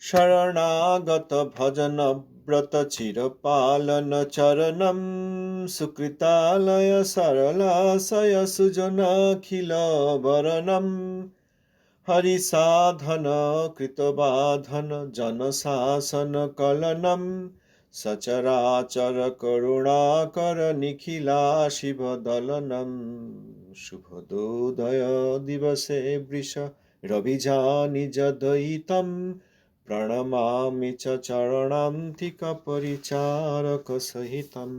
শরণাগত ভজন ব্রত চির পালন চরণম, সুকৃতালয় সরলাশয় সুজনাখিল বরণম। হরি সাধন, কৃতবাধন, জনশাসন কলনম। সচরাচর করুণাকর নিখিলা শিব দলনম। শুভদোদয় দিবসে বৃষ রবিজানি যদয়িতম প্রণমামি চ চরণান্তিক পরিচারক সহিতম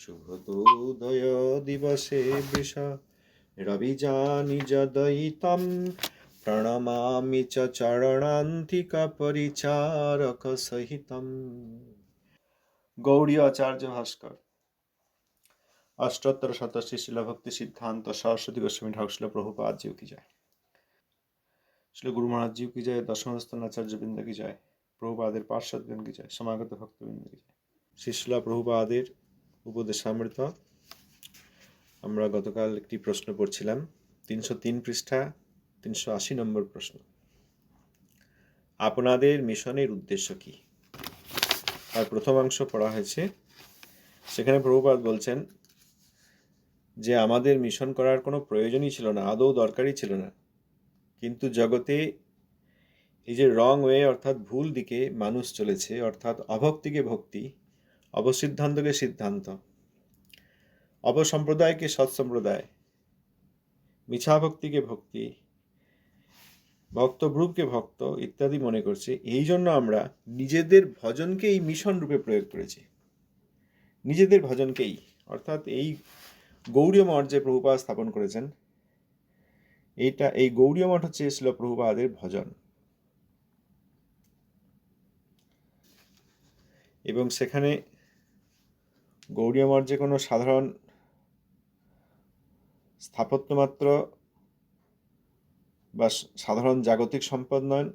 শুভদোদয় দিবসে বৃষ রবিজানি যদয়িতম প্রণমামি চ চরণান্তিক পরিচারক সহিতম গৌড়ীয় আচার্য ভাস্কর অষ্টোত্তর শতশ্রী শিল ভক্তি সিদ্ধান্ত সরস্বতী গোস্বামী ঠাকুর শিল প্রভুপাদ জিউ যায় শিল গুরু মহারাজজি কি যায় দশমস্থান আচার্য বৃন্দ কি যায় প্রভুপাদের পার্শ্বদগণ কি যায় সমাগত ভক্ত ভক্তবৃন্দ কি যায় শিশলা প্রভুপাদের উপদেশামৃত। আমরা গতকাল একটি প্রশ্ন পড়ছিলাম, তিনশো তিন পৃষ্ঠা, তিনশো আশি নম্বর প্রশ্ন। আপনাদের মিশনের উদ্দেশ্য কি? আর প্রথমাংশ পড়া হয়েছে। সেখানে প্রভুপাত বলছেন যে, আমাদের মিশন করার কোনো প্রয়োজনই ছিল না, আদৌ দরকারই ছিল না। কিন্তু জগতে এই যে রং ওয়ে অর্থাৎ ভুল দিকে মানুষ চলেছে, অর্থাৎ অভক্তিকে ভক্তি, অবসিদ্ধান্তকে সিদ্ধান্ত, অবসম্প্রদায়কে সৎসম্প্রদায় মিছা ভক্তিকে ভক্তি, ভক্তভ্রূপকে ভক্ত ইত্যাদি মনে করছে, এই জন্য আমরা নিজেদের ভজনকে এই মিশন রূপে প্রয়োগ করেছি। নিজেদের ভজনকেই, অর্থাৎ এই গৌরীয় মঠ প্রভুপা স্থাপন করেছেন। এইটা, এই গৌরীয় মঠ হচ্ছে ছিল প্রভুপাদের ভজন। এবং সেখানে গৌরীয় মঠ যে কোনো সাধারণ স্থাপত্য মাত্র বা সাধারণ জাগতিক সম্পদ নয়,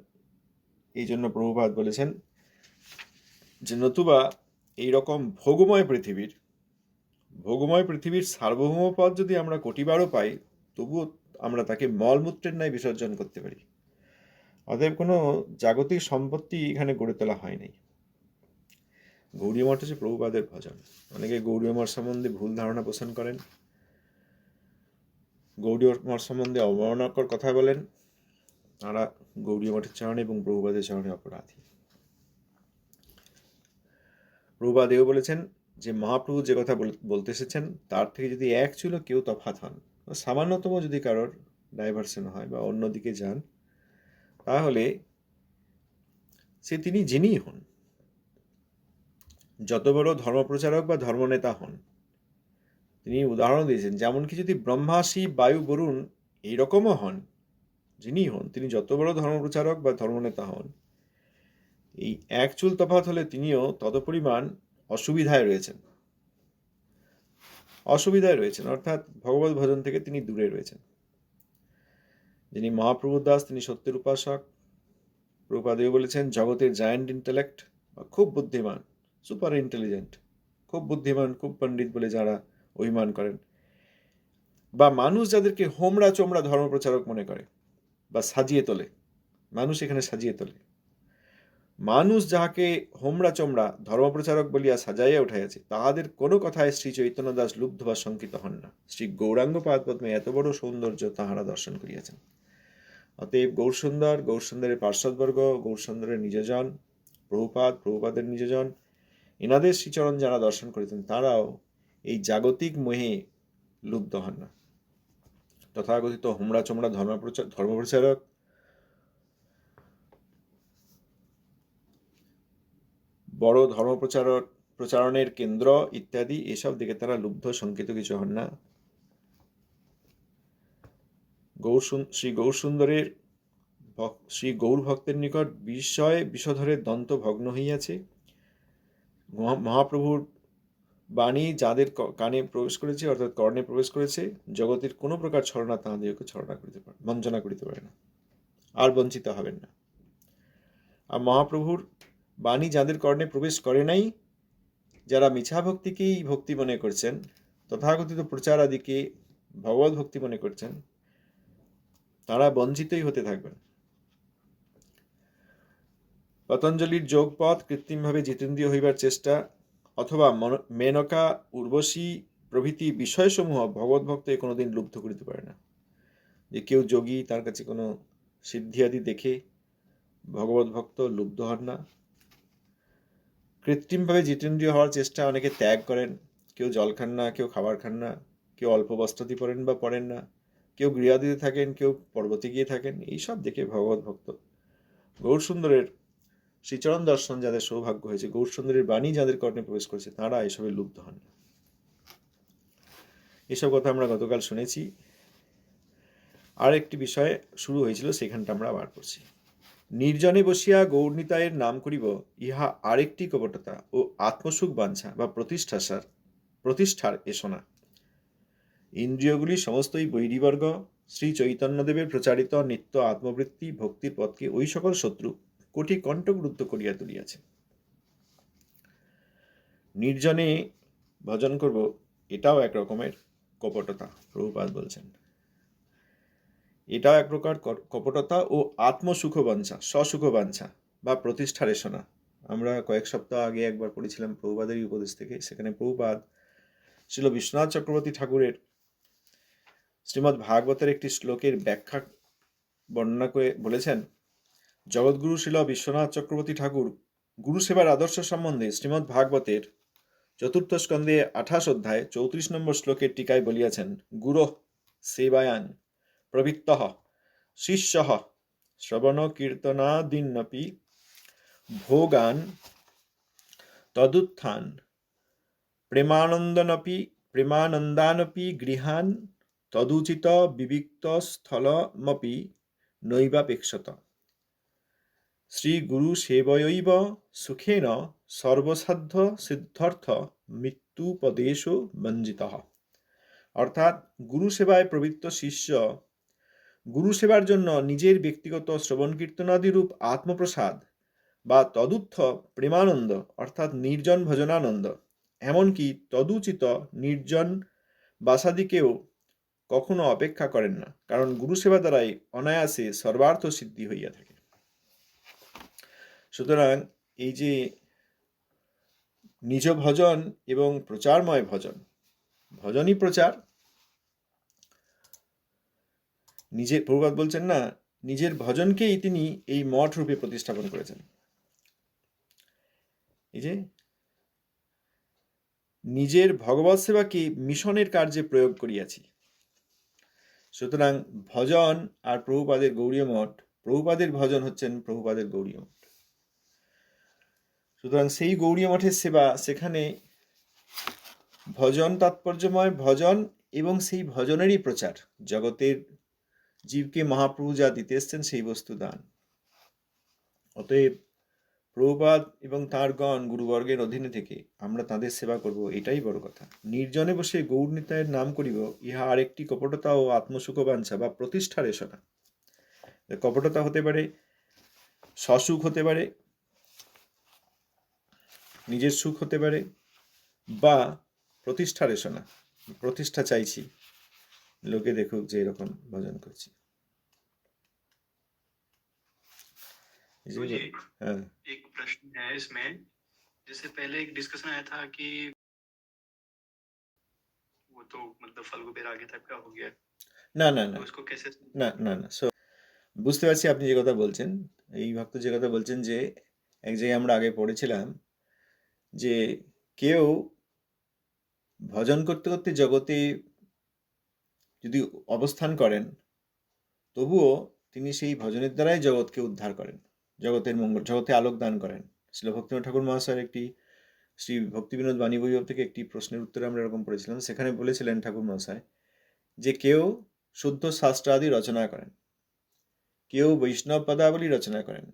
এই জন্য প্রভুপাত বলেছেন যে নতুবা এই রকম ভোগময় পৃথিবীর ভোগময় পৃথিবীর সার্বভৌম পদ যদি আমরা কোটিবারও পাই, তবুও আমরা তাকে মলমূত্রের ন্যায় বিসর্জন করতে পারি। অতএব কোনো জাগতিক সম্পত্তি এখানে গড়ে তোলা হয়নি গৌরীয় মঠ হচ্ছে প্রভুপাদের ভজন। অনেকে গৌরীয় মঠ সম্বন্ধে ভুল ধারণা পোষণ করেন। গৌরী মঠ সম্বন্ধে অবমাননাকর কথা বলেন। তারা গৌরীয় মঠের চরণে এবং প্রভুপাদের চরণে অপরাধী। প্রভুপাদ এও বলেছেন, যে মহাপ্রভু যে কথা বলতে এসেছেন, তার থেকে যদি এক চুলো কেউ তফাত হন সামান্যতম যদি কারোর ডাইভার্সন হয় বা অন্যদিকে যান, তাহলে সে তিনি যিনিই হন। যত বড় ধর্মপ্রচারক বা ধর্মনেতা হন, তিনি উদাহরণ দিয়েছেন যেমন কি যদি ব্রহ্মাসী বায়ু বরুণ এইরকমও হন, যিনি হন, তিনি যত বড় ধর্মপ্রচারক বা ধর্মনেতা হন, এই এক চুল তফাত হলে তিনিও তত পরিমাণ অসুবিধায় রয়েছেন। অসুবিধায় রয়েছেন। অর্থাৎ ভগবত ভজন থেকে তিনি দূরে রয়েছেন। যিনি মহাপ্রভু দাস, তিনি সত্যের উপাসক প্রভুপাদেব বলেছেন, জগতের জায়ান্ট ইন্টেলেক্ট বা খুব বুদ্ধিমান সুপার ইন্টেলিজেন্ট খুব বুদ্ধিমান, খুব পণ্ডিত বলে যারা অভিমান করেন বা মানুষ যাদেরকে হোমরা চোমরা ধর্মপ্রচারক মনে করে বা সাজিয়ে তোলে, মানুষ এখানে সাজিয়ে তোলে। মানুষ যাহাকে হোমরা চোমরা ধর্মপ্রচারক বলিয়া সাজাইয়া উঠাইয়াছে, তাহাদের কোনো কথায় শ্রী চৈতন্য দাস লুব্ধ বা শঙ্কিত হন না। শ্রী গৌরাঙ্গ পাদ পদ্মে এত বড় সৌন্দর্য তাহারা দর্শন করিয়াছেন। অতএব গৌরসুন্দর, গৌরসুন্দরের পার্শ্বদবর্গ, গৌরসুন্দরের নিজজন, প্রভুপাদ, প্রভুপাদের নিজজন এনাদের শ্রীচরণ যারা দর্শন করিতেন, তারাও এই জাগতিক মোহে লুব্ধ হন না। তথাকথিত হোমরা চোমরা ধর্মপ্রচার ধর্মপ্রচারক বড় ধর্মপ্রচারক প্রচারণের কেন্দ্র ইত্যাদি, এসব দিকে তারা লুব্ধ, শঙ্কিত কিছু হন না। শ্রী গৌর সুন্দরের শ্রী গৌর ভক্তের নিকট বিষয় বিষধরের দন্ত ভগ্ন হইয়াছে। মহাপ্রভুর বাণী যাদের কানে প্রবেশ করেছে, অর্থাৎ কর্ণে প্রবেশ করেছে, জগতের কোনো প্রকার ছলনা তাহাদেরকে ছলনা করিতে পারে, বঞ্চনা করিতে পারে না। আর বঞ্চিত হবেন না। আর মহাপ্রভুর বাণী যাদের কর্ণে প্রবেশ করে নাই, যারা মিছা ভক্তিকেই ভক্তি মনে করছেন, তথাকথিত প্রচার আদিকে ভগবত ভক্তি মনে করছেন, তারা বঞ্চিতই হতে থাকবেন। পতঞ্জলির যোগপথ কৃত্রিমভাবে জিতেন্দ্রীয় হইবার চেষ্টা অথবা মন- মেনকা উর্বশী প্রভৃতি বিষয়সমূহ ভগবত ভক্তকে কোনোদিন লুব্ধ করিতে পারে না। যে কেউ যোগী, তার কাছে কোনো সিদ্ধি আদি দেখে ভগবত ভক্ত লুব্ধ হন না। কৃত্রিমভাবে জিতেন্দ্রীয় হওয়ার চেষ্টা অনেকে ত্যাগ করেন। কেউ জল খান না, কেউ খাবার খান না, কেউ অল্প বস্ত্রাদি পরেন বা পরেন না, কেউ গৃহাদিতে থাকেন, কেউ পর্বতে গিয়ে থাকেন এইসব দেখে ভগবত ভক্ত। গৌর সুন্দরের শ্রীচরণ দর্শন যাদের সৌভাগ্য হয়েছে গৌর সুন্দরের বাণী যাদের কর্ণে প্রবেশ করেছে, তারা এসবে লুব্ধ হন। এসব কথা আমরা গতকাল শুনেছি। আর একটি বিষয় শুরু হয়েছিল, সেখানটা আমরা আবার করছি। নির্জনে বসিয়া গৌরনিতায়ের নাম করিব, ইহা আরেকটি কপটতা ও আত্মসুখ বাঞ্ছা বা প্রতিষ্ঠাসার, প্রতিষ্ঠার এসনা ইন্দ্রিয়গুলি সমস্তই বৈরীবর্গ। শ্রী চৈতন্যদেবের প্রচারিত নিত্য আত্মবৃত্তি ভক্তির পথকে ওই সকল শত্রু কোটি কণ্ঠগুরুত্ব করিয়া তুলিয়াছে। নির্জনে ভজন করব, এটাও এক রকমের কপটতা, প্রভুপাদ বলছেন। এটাও এক প্রকার কপটতা ও আত্মসুখ বাঞ্ছা স্বসুখ বাঞ্ছা বা প্রতিষ্ঠার এসনা আমরা কয়েক সপ্তাহ আগে একবার পড়েছিলাম প্রভুপাদেরই উপদেশ থেকে। সেখানে প্রভুপাদ ছিল বিশ্বনাথ চক্রবর্তী ঠাকুরের শ্রীমদ্ ভাগবতের একটি শ্লোকের ব্যাখ্যা বর্ণনা করে বলেছেন জগৎগুরু শিল বিশ্বনাথ চক্রবর্তী ঠাকুর, গুরু সেবার আদর্শ সম্বন্ধে শ্রীমদ্ ভাগবতের চতুর্থ স্কন্ধে আঠাশ অধ্যায় চৌত্রিশ নম্বর শ্লোকের টিকায় বলিয়াছেন, গুরো সেবায়ান প্রবৃত্ত শিষ্য শ্রবণ কীর্তনাদিন্নপি ভোগান তদুত্থান প্রেমানন্দনপি প্রেমানন্দানপি গৃহান তদুচিত বিবিক্তস্থলমপি নৈবাপেক্ষত। শ্রীগুরু সেবয়ৈব সুখেন সর্বসাধ্য সিদ্ধার্থ মৃত্যুপদেশো বঞ্জিত। অর্থাৎ গুরু সেবায় প্রবৃত্ত শিষ্য গুরু সেবার জন্য নিজের ব্যক্তিগত শ্রবণ কীর্তনাদিরূপ আত্মপ্রসাদ বা তদুত্থ প্রেমানন্দ, অর্থাৎ নির্জন ভজনানন্দ। এমনকি তদুচিত নির্জন বাসাদিকেও কখনো অপেক্ষা করেন না, কারণ গুরু সেবা দ্বারাই অনায়াসে সর্বার্থ সিদ্ধি হইয়া থাকে। সুতরাং এই যে নিজ ভজন এবং প্রচারময় ভজন, ভজনই প্রচার নিজের প্রভুপাত বলছেন না, নিজের ভজনকেই তিনি এই মঠ রূপে প্রতিস্থাপন করেছেন। এই যে, নিজের ভগবত সেবাকে মিশনের কার্যে প্রয়োগ করিয়াছি। সুতরাং ভজন আর প্রভুপাদের গৌরীয় মঠ, প্রভুপাদের ভজন হচ্ছেন প্রভুপাদের গৌরীয় মঠ। সুতরাং সেই গৌরীয় মঠের সেবা, সেখানে ভজন তাৎপর্যময় ভজন এবং সেই ভজনেরই প্রচার, জগতের জীবকে মহাপ্রভু যা দিতে এসছেন সেই বস্তু দান। অতএব প্রভুপাদ এবং তার গণ গুরুবর্গের অধীনে থেকে আমরা তাদের সেবা করব, এটাই বড় কথা। নির্জনে বসে গৌরনিতায়ের নাম করিব, ইহা আরেকটি কপটতা ও আত্মসুখ বাঞ্ছা বা প্রতিষ্ঠার এসনা কপটতা হতে পারে, সসুখ হতে পারে, নিজের সুখ হতে পারে বা প্রতিষ্ঠার এসনা প্রতিষ্ঠা চাইছি। লোকে দেখুক যে এরকম ভজন করছি এই যে- मुझे হ্যাঁ एक प्रश्न है इसमें जैसे पहले एक डिस्कशन आया था कि वो तो मतलब फल्गु बैरागी टाइप का हो गया না না না तो उसको कैसे না না না সো বুঝতে পারছি আপনি যে কথা বলছেন এই ভক্ত যে কথা বলছেন যে এক জায়গায় আমরা আগে পড়েছিলাম যে কেউ ভজন করতে করতে জগতে যদি অবস্থান করেন, তবুও তিনি সেই ভজনের দ্বারাই জগৎকে উদ্ধার করেন, জগতের মঙ্গল, জগতে আলোক দান করেন। শিল ঠাকুর মহাশয়ের একটি, শ্রী ভক্তিবিনোদ বাণী বৈভব থেকে একটি প্রশ্নের উত্তরে আমরা এরকম পড়েছিলাম। সেখানে বলেছিলেন ঠাকুর মহাশয় যে, কেউ শুদ্ধ শাস্ত্রাদি রচনা করেন, কেউ বৈষ্ণব পদাবলী রচনা করেন,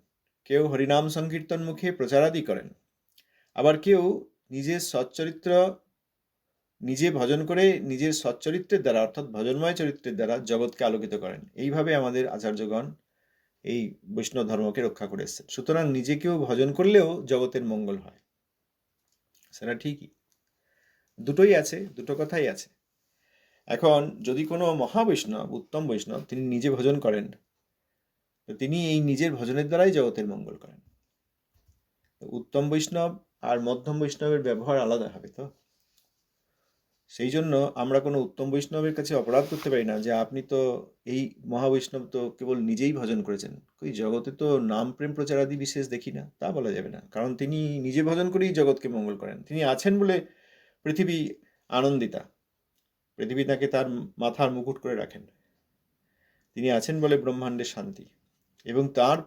কেউ হরিনাম সংকীর্তন মুখে প্রচারাদি করেন, আবার কেউ নিজের সচ্চরিত্র নিজে ভজন করে নিজের সচ্চরিত্রের দ্বারা, অর্থাৎ ভজনময় চরিত্রের দ্বারা জগৎকে আলোকিত করেন। এইভাবে আমাদের আচার্যগণ এই বৈষ্ণব ধর্মকে রক্ষা করে এসছেন। সুতরাং নিজেকেও ভজন করলেও জগতের মঙ্গল হয়। সেটা ঠিকই। দুটোই আছে, দুটো কথাই আছে। এখন যদি কোনো মহাবৈষ্ণব, উত্তম বৈষ্ণব তিনি নিজে ভজন করেন, তো তিনি এই নিজের ভজনের দ্বারাই জগতের মঙ্গল করেন। উত্তম বৈষ্ণব আর মধ্যম বৈষ্ণবের ব্যবহার আলাদা হবে তো? সেই জন্য আমরা কোনো উত্তম বৈষ্ণবের কাছে অপরাধ করতে পারি না যে আপনি তো এই মহাবৈষ্ণব তো কেবল নিজেই ভজন করেছেন। ওই জগতে তো নাম প্রেম প্রচারাদি বিশেষ দেখি না, তা বলা যাবে না। কারণ তিনি নিজে ভজন করেই জগৎকে মঙ্গল করেন। তিনি আছেন বলে পৃথিবী আনন্দিতা। পৃথিবী তাকে তার মাথার মুকুট করে রাখেন। তিনি আছেন বলে ব্রহ্মাণ্ডের শান্তি। এবং তার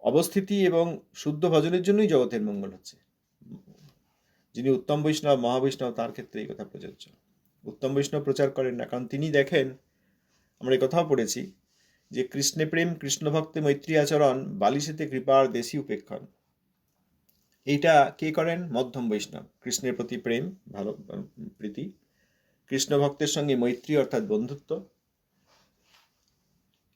অবস্থিতি এবং শুদ্ধ ভজনের জন্যই জগতের মঙ্গল হচ্ছে। যিনি উত্তম বৈষ্ণব, মহাবৈষ্ণব, তার ক্ষেত্রে এই কথা প্রযোজ্য উত্তম বৈষ্ণব প্রচার করেন না, কারণ তিনি দেখেন, আমরা এই কথাও পড়েছি, যে কৃষ্ণে প্রেম, কৃষ্ণ ভক্তে মৈত্রী আচরণ, বালিশেতে কৃপার দেশি উপেক্ষণ। এইটা কে করেন? মধ্যম বৈষ্ণব। কৃষ্ণের প্রতি প্রেম, ভালো প্রীতি। কৃষ্ণ ভক্তের সঙ্গে মৈত্রী অর্থাৎ বন্ধুত্ব।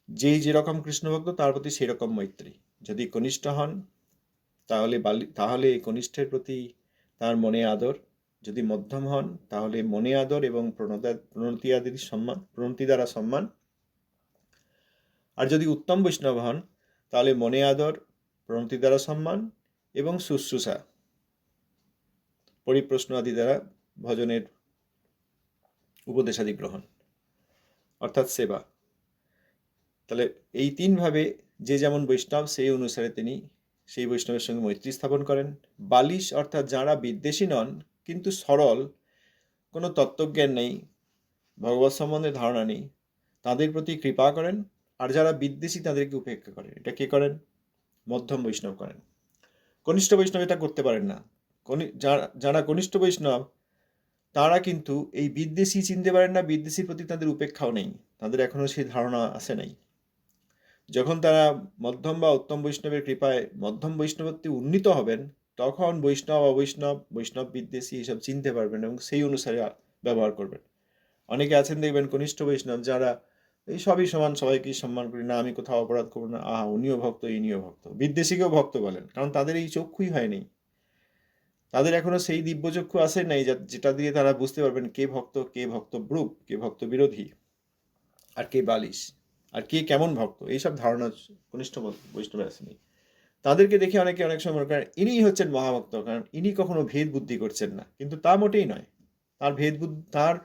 যেই যেরকম কৃষ্ণভক্ত তার প্রতি সেরকম মৈত্রী। যদি কনিষ্ঠ হন, তাহলে বালি, তাহলে কনিষ্ঠের প্রতি তার মনে আদর। যদি মধ্যম হন, তাহলে মনে আদর এবং প্রণতা প্রণতি আদির সম্মান, প্রণতি দ্বারা সম্মান। আর যদি উত্তম বৈষ্ণব হন, তাহলে মনে আদর, প্রণতি দ্বারা সম্মান এবং শুশ্রূষা। পরিপ্রশ্ন আদি দ্বারা ভজনের উপদেশাদি গ্রহণ। অর্থাৎ সেবা। তাহলে এই তিনভাবে যে যেমন বৈষ্ণব, সেই অনুসারে তিনি সেই বৈষ্ণবের সঙ্গে মৈত্রী স্থাপন করেন। বালিশ অর্থাৎ যারা বিদ্বেষী নন, কিন্তু সরল, কোনো তত্ত্বজ্ঞান নেই, ভগবত সম্বন্ধে ধারণা নেই, তাদের প্রতি কৃপা করেন, আর যারা বিদ্বেষী তাদেরকে উপেক্ষা করেন। এটা কে করেন? মধ্যম বৈষ্ণব করেন। কনিষ্ঠ বৈষ্ণব এটা করতে পারেন না। যারা কনিষ্ঠ বৈষ্ণব, তারা কিন্তু এই বিদ্বেষী চিনতে পারেন না, বিদ্বেষীর প্রতি তাদের উপেক্ষাও নেই। তাদের এখনও সেই ধারণা আসে নাই। যখন তারা মধ্যম বা উত্তম বৈষ্ণবের কৃপায় মধ্যম বৈষ্ণবত্বে উন্নীত হবেন, তখন বৈষ্ণব, অবৈষ্ণব, বৈষ্ণব বিদ্বেষী এসব চিনতে পারবেন এবং সেই অনুসারে ব্যবহার করবেন। অনেকে আছেন দেখবেন কনিষ্ঠ বৈষ্ণব যারা এই সবই সমান, সবাইকে সম্মান করি, না আমি কোথাও অপরাধ করব না, আহা, উনিও ভক্ত, ইনিও ভক্ত, বিদ্বেষীকেও ভক্ত বলেন, কারণ তাদের এই চক্ষুই হয়নি তাদের এখনও সেই দিব্যচক্ষু আসে নাই যেটা দিয়ে তারা বুঝতে পারবেন কে ভক্ত কে ভক্ত ব্রুপ কে ভক্ত বিরোধী আর কে বালিশ। আর কে কেমন ভক্ত? এইসব ধারণা কনিষ্ঠ বৈষ্ণবের আসেনি। তাদেরকে দেখে অনেকে অনেক সময় করেন, ইনিই হচ্ছেন মহাভক্ত, কারণ ইনি কখনো ভেদ বুদ্ধি করছেন না। কিন্তু তা মোটেই নয়। তার ভেদ বুদ্ধি তার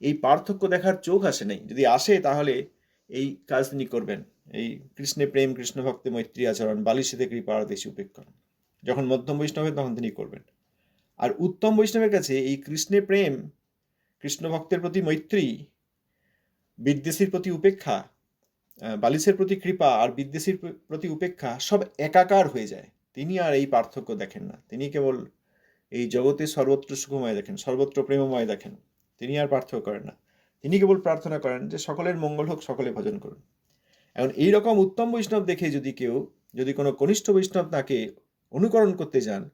এই পার্থক্য দেখার চোখ আসে নাই। যদি আসে, তাহলে এই কাজ তিনি করবেন। এই কৃষ্ণে প্রেম, কৃষ্ণ ভক্তে মৈত্রী আচরণ, বালিশেতে কৃপা আর দেশি উপেক্ষণ যখন মধ্যম বৈষ্ণবের, তখন তিনি করবেন। আর উত্তম বৈষ্ণবের কাছে এই কৃষ্ণে প্রেম, কৃষ্ণ ভক্তের প্রতি মৈত্রী, বিদ্বেষীর প্রতি উপেক্ষা আহ, বালিশের প্রতি কৃপা আর বিদ্বেষীর প্রতি উপেক্ষা সব একাকার হয়ে যায়। তিনি আর এই পার্থক্য দেখেন না। তিনি কেবল এই জগতে সর্বত্র সুখময় দেখেন সর্বত্র প্রেমময় দেখেন। তিনি আর পার্থক্য করেন না। তিনি কেবল প্রার্থনা করেন যে সকলের মঙ্গল হোক সকলে ভজন করুন। এখন এই রকম উত্তম বৈষ্ণব দেখে যদি কেউ যদি কোনো কনিষ্ঠ বৈষ্ণব তাকে অনুকরণ করতে যান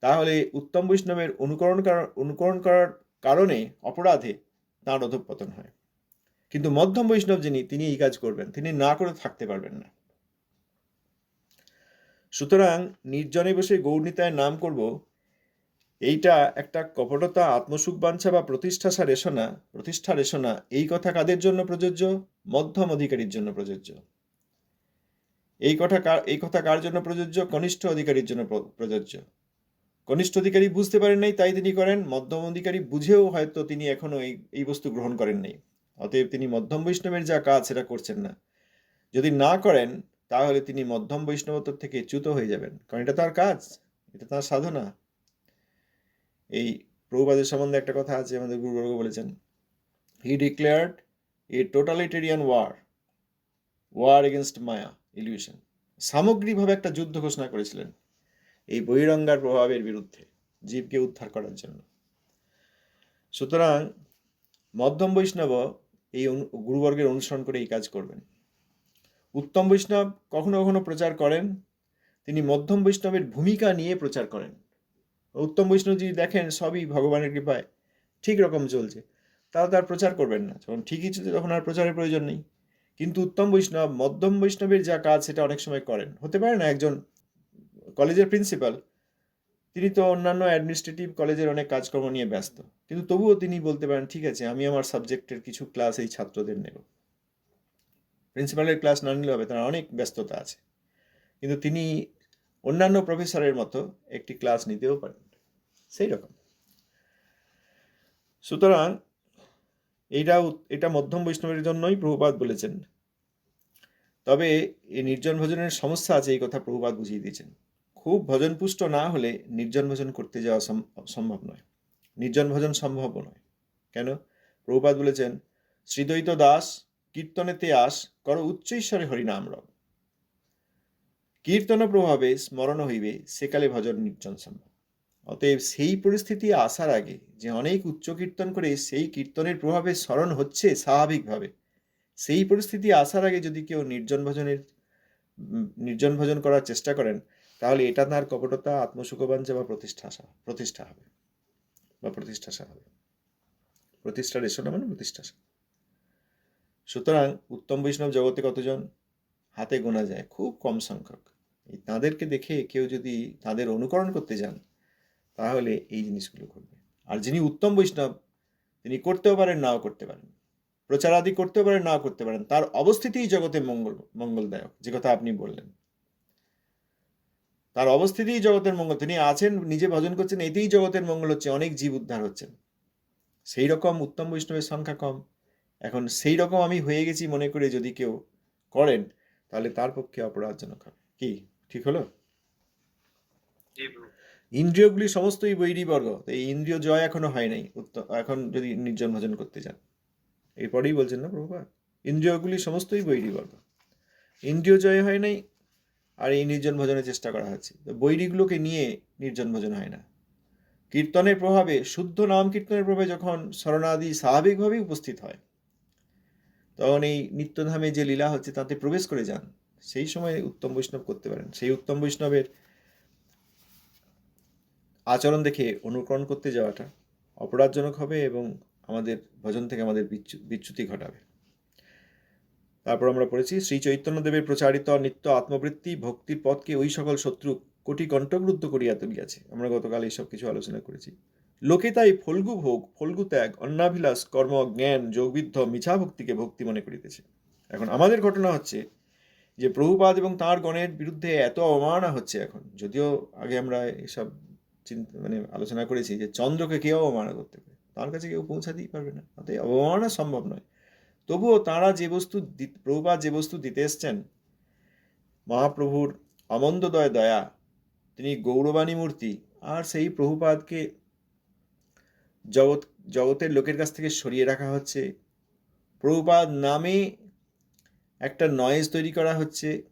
তাহলে উত্তম বৈষ্ণবের অনুকরণ অনুকরণ করার কারণে অপরাধে তাঁর অধঃপতন হয়। কিন্তু মধ্যম বৈষ্ণব যিনি, তিনি এই কাজ করবেন। তিনি না করে থাকতে পারবেন না। সুতরাং নির্জনে বসে গৌরনীতায় নাম করব, এইটা একটা কপটতা, আত্মসুখ, বাঞ্ছা বা প্রতিষ্ঠাসা রেশনা। প্রতিষ্ঠা রেশনা, এই কথা কাদের জন্য প্রযোজ্য? মধ্যম অধিকারীর জন্য প্রযোজ্য। এই কথা এই কথা কার জন্য প্রযোজ্য? কনিষ্ঠ অধিকারীর জন্য প্রযোজ্য। কনিষ্ঠ অধিকারী বুঝতে পারেন নাই, তাই তিনি করেন। মধ্যম অধিকারী বুঝেও হয়তো তিনি এখনও এই এই বস্তু গ্রহণ করেন নাই। অতএব তিনি মধ্যম বৈষ্ণবের যা কাজ সেটা করছেন না। যদি না করেন, তাহলে তিনি মধ্যম বৈষ্ণবত্ব থেকে চ্যুত হয়ে যাবেন। কারণ এটা তার কাজ, এটা তার সাধনা। এই প্রভুপাদের সম্বন্ধে একটা কথা আছে, আমাদের গুরুবর্গ বলেছেন he declared a totalitarian war war against maya illusion সামগ্রিকভাবে একটা যুদ্ধ ঘোষণা করেছিলেন এই বহিরঙ্গার প্রভাবের বিরুদ্ধে, জীবকে উদ্ধার করার জন্য। সুতরাং মধ্যম বৈষ্ণব এই গুরুবর্গের অনুসরণ করে এই কাজ করবেন। উত্তম বৈষ্ণব কখনো কখনো প্রচার করেন, তিনি মধ্যম বৈষ্ণবের ভূমিকা নিয়ে প্রচার করেন। উত্তম বৈষ্ণব যদি দেখেন সবই ভগবানের কৃপায়, ঠিক রকম চলছে। তাহলে তার প্রচার করবেন না, যখন ঠিকই চলছে তখন আর প্রচারের প্রয়োজন নেই। কিন্তু উত্তম বৈষ্ণব, মধ্যম বৈষ্ণবের যা কাজ সেটা অনেক সময় করেন। হতে পারে না একজন কলেজের প্রিন্সিপাল তিনি তো অন্যান্য অ্যাডমিনিস্ট্রেটিভ কলেজের অনেক কাজকর্ম নিয়ে ব্যস্ত। কিন্তু তবুও তিনি বলতে পারেন, ঠিক আছে, আমি আমার সাবজেক্টের কিছু ক্লাস এই ছাত্রদের নেব। প্রিন্সিপালের ক্লাস না নিলে হবে, তার অনেক ব্যস্ততা আছে। কিন্তু তিনি অন্যান্য প্রফেসরের মতো একটি ক্লাস নিতেও পারেন। সেই রকম সুতরাং এইটা এটা মধ্যম বৈষ্ণবের জন্যই প্রভুপাত বলেছেন। তবে এই নির্জন ভোজনের সমস্যা আছে, এই কথা প্রভুপাত বুঝিয়ে দিয়েছেন। খুব ভজনপুষ্ট না হলে নির্জন ভজন করতে যাওয়া সম- সম্ভব নয়। নির্জন ভজন সম্ভব নয়। কেন? প্রভুপাত বলেছেন, শ্রীদ্বৈত দাস, কীর্তনেতে আস, কর উচ্চৈশ্বরে হরিনাম রব। কীর্তন প্রভাবে স্মরণ হইবে সেকালে ভজন নির্জন সম্ভব। অতএব সেই পরিস্থিতি আসার আগে যে অনেক উচ্চ কীর্তন করে সেই কীর্তনের প্রভাবে স্মরণ হচ্ছে স্বাভাবিকভাবে। সেই পরিস্থিতি আসার আগে যদি কেউ নির্জন ভজনের নির্জন ভজন করার চেষ্টা করেন তাহলে এটা তার কপটতা আত্মসুখবাঞ্ছা বা প্রতিষ্ঠা প্রতিষ্ঠা হবে বা প্রতিষ্ঠা আসা হবে। প্রতিষ্ঠার এসো না মানে প্রতিষ্ঠা আসা। সুতরাং উত্তম বৈষ্ণব জগতে কতজন? হাতে গোনা যায়, খুব কম সংখ্যক। এই তাঁদেরকে দেখে কেউ যদি তাদের অনুকরণ করতে যান, তাহলে এই জিনিসগুলো ঘটবে। আর যিনি উত্তম বৈষ্ণব, তিনি করতেও পারেন, নাও করতে পারেন। প্রচারাদি করতেও পারেন, নাও করতে পারেন। তার অবস্থিতিই জগতে মঙ্গল, মঙ্গলদায়ক, যে কথা আপনি বললেন। তার অবস্থিতেই জগতের মঙ্গল। তিনি আছেন নিজে ভজন করছেন এতেই জগতের মঙ্গল হচ্ছে অনেক জীব উদ্ধার হচ্ছেন। সেই রকম উত্তম বৈষ্ণবের সংখ্যা কম। এখন সেই রকম আমি হয়ে গেছি মনে করে যদি কেউ করেন তাহলে তার পক্ষে অপরাধজনক হবে। কি ঠিক হলো? ইন্দ্রিয়গুলি সমস্তই বৈরীবর্গ তো এই ইন্দ্রিয় জয় এখনও হয় নাই এখন যদি নির্জন ভজন করতে যান। এরপরেই বলছেন না প্রভুপা ইন্দ্রিয়গুলি সমস্তই বৈরীবর্গ ইন্দ্রিয় জয় হয় নাই আর এই নির্জন ভজনের চেষ্টা করা হচ্ছে। তো বৈরীগুলোকে নিয়ে নির্জন ভজন হয় না। কীর্তনের প্রভাবে, শুদ্ধ নাম কীর্তনের প্রভাবে যখন শরণাদি স্বাভাবিকভাবেই উপস্থিত হয়, তখন এই নিত্যধামে যে লীলা হচ্ছে তাতে প্রবেশ করে যান। সেই সময় উত্তম বৈষ্ণব করতে পারেন। সেই উত্তম বৈষ্ণবের আচরণ দেখে অনুকরণ করতে যাওয়াটা অপরাধজনক হবে এবং আমাদের ভজন থেকে আমাদের বিচ্যু- বিচ্যুতি ঘটাবে। তারপর আমরা পড়েছি শ্রী চৈতন্যদেবের প্রচারিত নিত্য আত্মবৃত্তি ভক্তির পথকে ওই সকল শত্রু কোটি কণ্ঠগ্রুদ্ধ করিয়া তুলিয়াছে। আমরা গতকাল এইসব কিছু আলোচনা করেছি। লোকে তাই ফলগু ভোগ, ফলগু ত্যাগ, অন্নাভিলাষ, কর্ম, জ্ঞান, যোগবিদ্ধ, মিছা ভক্তিকে ভক্তি মনে করিতেছে। এখন আমাদের ঘটনা হচ্ছে যে প্রভুপাদ এবং তাঁর গণের বিরুদ্ধে এত অবমাননা হচ্ছে এখন। যদিও আগে আমরা এসব চিন্তা মানে আলোচনা করেছি যে চন্দ্রকে কেউ অবমাননা করতে পারে? তার কাছে কেউ পৌঁছাতেই পারবে না। অতএব অবমাননা সম্ভব নয়। তবুও তাঁরা যে বস্তু প্রভুপাদ যে বস্তু দিতে এসছেন, মহাপ্রভুর অমন্দদয় দয়া, তিনি গৌরবাণী মূর্তি আর সেই প্রভুপাদকে জগৎ, জগতের লোকের কাছ থেকে সরিয়ে রাখা হচ্ছে। প্রভুপাদ নামে একটা নয়েজ তৈরি করা হচ্ছে।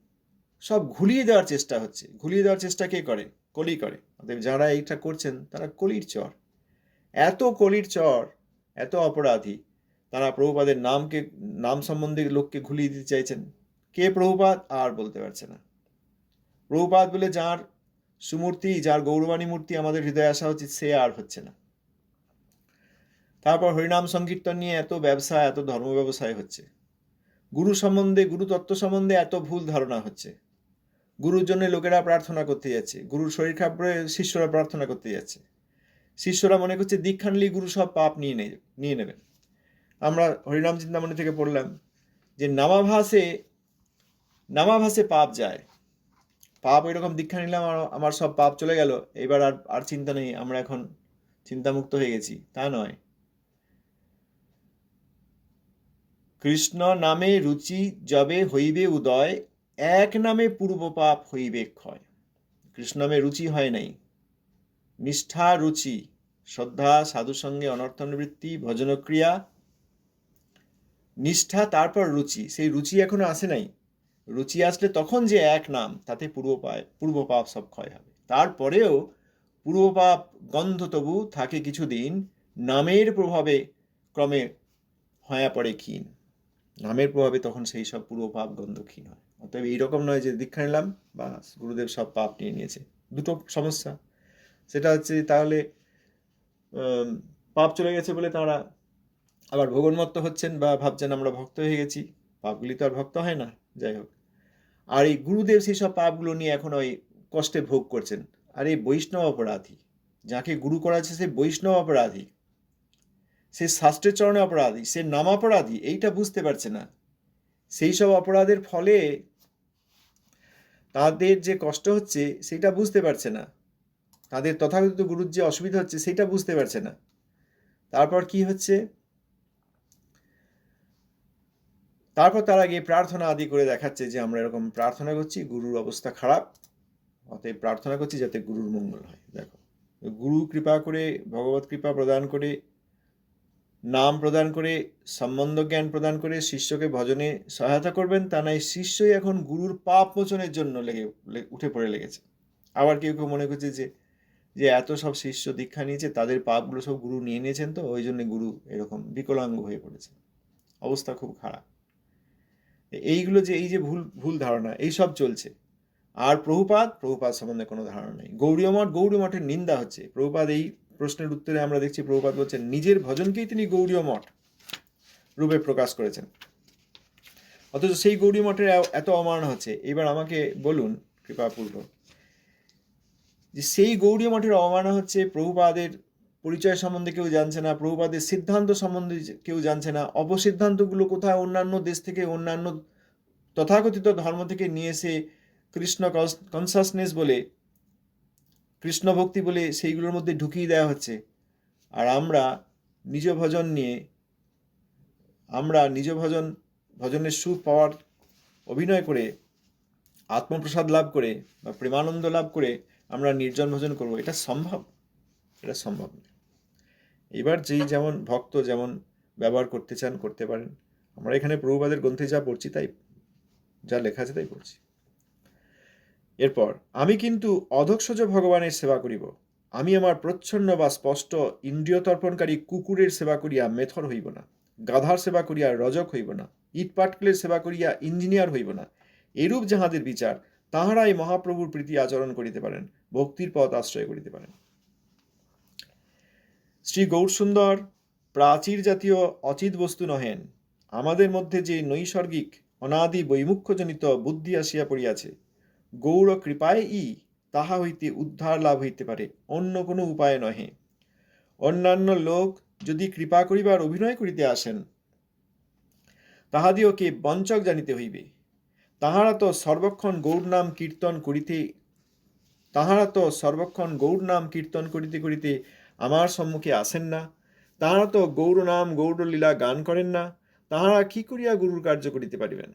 সব ঘুলিয়ে দেওয়ার চেষ্টা হচ্ছে। ঘুলিয়ে দেওয়ার চেষ্টা কে করে? কলি করে। অতএব যারা এইটা করছেন, তারা কলির চর। এত কলির চর, এত অপরাধী। তারা প্রভুপাদের নামকে, নাম সম্বন্ধে লোককে ঘুলিয়ে দিতে চাইছেন। কে প্রভুপাদ? আর বলতে পারছে না। প্রভুপাদ বলে, যার সুমূর্তি, যার গৌরবাণী মূর্তি আমাদের হৃদয়ে আসা উচিত, সে আর হচ্ছে না। তারপর হরিনাম সংকীর্তন নিয়ে এত ব্যবসা, এত ধর্ম ব্যবসায় হচ্ছে। গুরু সম্বন্ধে, গুরু তত্ত্ব সম্বন্ধে এত ভুল ধারণা হচ্ছে। গুরুর জন্য লোকেরা প্রার্থনা করতে যাচ্ছে। গুরুর শরীর করে শিষ্যরা প্রার্থনা করতে যাচ্ছে। শিষ্যরা মনে করছে, দীক্ষা নিলেই গুরু সব পাপ নিয়ে নিয়ে নেবেন। আমরা হরিনাম চিন্তামণি থেকে পড়লাম যে নামাভাসে নামাভাসে পাপ যায়। পাপ এরকম দীক্ষা নিলাম আমার- সব পাপ চলে গেল। এবার আর আর চিন্তা নেই, আমরা এখন চিন্তামুক্ত হয়ে গেছি। তা নয়। কৃষ্ণ নামে রুচি যবে হইবে উদয়, এক নামে পূর্ব পাপ হইবে ক্ষয়। কৃষ্ণ নামে রুচি হয় নাই। নিষ্ঠা রুচি, শ্রদ্ধা সাধুর সঙ্গে অনর্থনবৃত্তি, ভজনক্রিয়া নিষ্ঠা, তারপর রুচি। সেই রুচি এখনও আসে নাই। রুচি আসলে তখন যে এক নাম, তাতে পূর্ব পায়, পূর্ব পাপ সব ক্ষয় হবে। তারপরেও পূর্ব পাপ গন্ধ তবু থাকে কিছুদিন, নামের প্রভাবে ক্রমে হয়া পড়ে ক্ষীণ। নামের প্রভাবে তখন সেই সব পূর্ব পাপ গন্ধ ক্ষীণ হয়। অতএব এইরকম নয় যে দীক্ষা নিলাম বা গুরুদেব সব পাপ নিয়ে নিয়েছে। দুটো সমস্যা। সেটা হচ্ছে তাহলে পাপ চলে গেছে বলে তাঁরা আবার ভোগন্মত্ত হচ্ছেন বা ভাবছেন আমরা ভক্ত হয়ে গেছি, পাপগুলি তো আর ভক্ত হয় না, যাই হোক। আর এই গুরুদেব সেই সব পাপগুলো নিয়ে এখন ওই কষ্টে ভোগ করছেন। আর এই বৈষ্ণব অপরাধী, যাকে গুরু করা আছে সে বৈষ্ণব অপরাধী, সে শাস্ত্রের চরণে অপরাধী, সে নামাপরাধী এইটা বুঝতে পারছে না। সেই সব অপরাধের ফলে তাদের যে কষ্ট হচ্ছে সেটা বুঝতে পারছে না। তাদের তথাকথিত গুরুর যে অসুবিধা হচ্ছে সেটা বুঝতে পারছে না। তারপর কি হচ্ছে? তারপর তারা গিয়ে প্রার্থনা আদি করে দেখাচ্ছে যে আমরা এরকম প্রার্থনা করছি, গুরুর অবস্থা খারাপ, অতএব প্রার্থনা করছি যাতে গুরুর মঙ্গল হয়। দেখো, গুরু কৃপা করে, ভগবত কৃপা প্রদান করে, নাম প্রদান করে, সম্বন্ধ জ্ঞান প্রদান করে, শিষ্যকে ভজনে সহায়তা করবেন, তা নাই শিষ্যই এখন গুরুর পাপ মোচনের জন্য লেগে উঠে পড়ে লেগেছে। আবার কেউ কেউ মনে করছে যে যে এত সব শিষ্য দীক্ষা নিয়েছে, তাদের পাপগুলো সব গুরু নিয়ে নিয়েছেন তো, ওই জন্য গুরু এরকম বিকলাঙ্গ হয়ে পড়েছে। অবস্থা খুব খারাপ। এইগুলো যে, এই যে ভুল ভুল ধারণা, এই সব চলছে। আর প্রভুপাদ প্রভুপাদ সম্বন্ধে কোনো ধারণা নেই। গৌরীয় মঠ গৌরী মঠের নিন্দা হচ্ছে। প্রভুপাদ এই প্রশ্নের উত্তরে আমরা দেখছি, প্রভুপাদ বলছেন, নিজের ভজনকেই তিনি গৌরীয় মঠ রূপে প্রকাশ করেছেন। অথচ সেই গৌরী মঠের এত অমাননা হচ্ছে। এবার আমাকে বলুন কৃপাপূর্ব যে সেই গৌরী মঠের অবমাননা হচ্ছে প্রভুপাদের পরিচয় সম্বন্ধে কেউ জানছে না, প্রভুপাদের সিদ্ধান্ত সম্বন্ধে কেউ জানছে না অপসিদ্ধান্তগুলো কোথায় অন্যান্য দেশ থেকে, অন্যান্য তথাকথিত ধর্ম থেকে নিয়ে এসে কৃষ্ণ কনসাসনেস বলে, কৃষ্ণ ভক্তি বলে সেইগুলোর মধ্যে ঢুকিয়ে দেওয়া হচ্ছে। আর আমরা নিজ ভজন নিয়ে, আমরা নিজ ভজন, ভজনের সুখ পাওয়ার অভিনয় করে, আত্মপ্রসাদ লাভ করে বা প্রেমানন্দ লাভ করে আমরা নির্জন ভজন করব। এটা সম্ভব? এটা সম্ভব নয় এবার যেই যেমন ভক্ত যেমন ব্যবহার করতে চান, করতে পারেন। আমরা এখানে প্রভুপাদের গ্রন্থে যা পড়ছি তাই, যা লেখা আছে তাই পড়ছি। এরপর, আমি কিন্তু অধক্ষজ ভগবানের সেবা করিব। আমি আমার প্রচ্ছন্ন বা স্পষ্ট ইন্দ্রিয় তর্পণকারী কুকুরের সেবা করিয়া মেথর হইব না, গাধার সেবা করিয়া রজক হইব না, ইট পাটকেলের সেবা করিয়া ইঞ্জিনিয়ার হইব না। এরূপ যাহাদের বিচার, তাহারাই মহাপ্রভুর প্রীতি আচরণ করিতে পারেন, ভক্তির পথ আশ্রয় করিতে পারেন। শ্রী গৌরসুন্দর প্রাচীর জাতীয় অচিত বস্তু নহেন। আমাদের মধ্যে যে নৈসর্গিক, অনাদি বৈমুখ্যজনিত বুদ্ধি আসিয়া পড়িয়াছে, গৌর কৃপায় ই তাহা হইতে উদ্ধার লাভ হইতে পারে, অন্য কোনো উপায় নহে। অন্যান্য লোক যদি কৃপা করিবার অভিনয় করিতে আসেন, তাহাদিওকে বঞ্চক জানিতে হইবে। তাহারা তো সর্বক্ষণ গৌর নাম কীর্তন করিতে, তাহারা তো সর্বক্ষণ গৌর নাম কীর্তন করিতে করিতে আমার সম্মুখে আসেন না। তাহারা তো গৌর নাম, গৌর লীলা গান করেন না। তাহারা কি করিয়া গুরুর কার্য করিতে পারিবেন?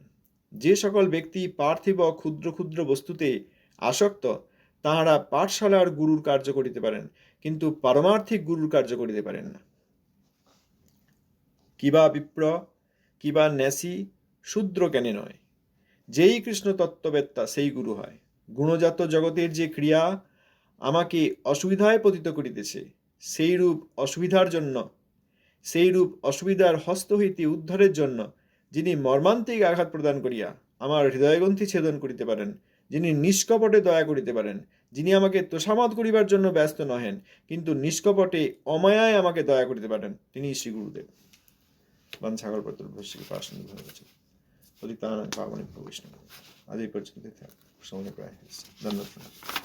যে সকল ব্যক্তি পার্থিব, ক্ষুদ্র ক্ষুদ্র বস্তুতে আসক্ত, তাহারা পাঠশালার গুরুর কার্য করিতে পারেন, কিন্তু পারমার্থিক গুরুর কার্য করিতে পারেন না। কিবা বিপ্র কিবা ন্যাসি, শূদ্র জ্ঞানে নয়। যেই কৃষ্ণ তত্ত্ববেত্তা, সেই গুরু হয়। গুণজাত জগতের যে ক্রিয়া আমাকে অসুবিধায় পতিত করিতেছে সেই রূপ অসুবিধার জন্য সেই রূপ অসুবিধার হস্ত হইতে উদ্ধারের জন্য যিনি মর্মান্তিক আঘাত প্রদান করিয়া আমার হৃদয়গ্রন্থি ছেদন করিতে পারেন, যিনি নিষ্কপটে দয়া করিতে পারেন, যিনি আমাকে তোষামত করিবার জন্য ব্যস্ত নহেন, কিন্তু নিষ্কপটে অমায়ায় আমাকে দয়া করিতে পারেন, তিনি শ্রী গুরুদেব বান ছাগল পত্র ভস্যকে পাশন হয়েছে পতিতানাং পাবনে প্রবিষ্ণ আজ এই পর্যন্ত সময় প্রায় ধন্যবাদ।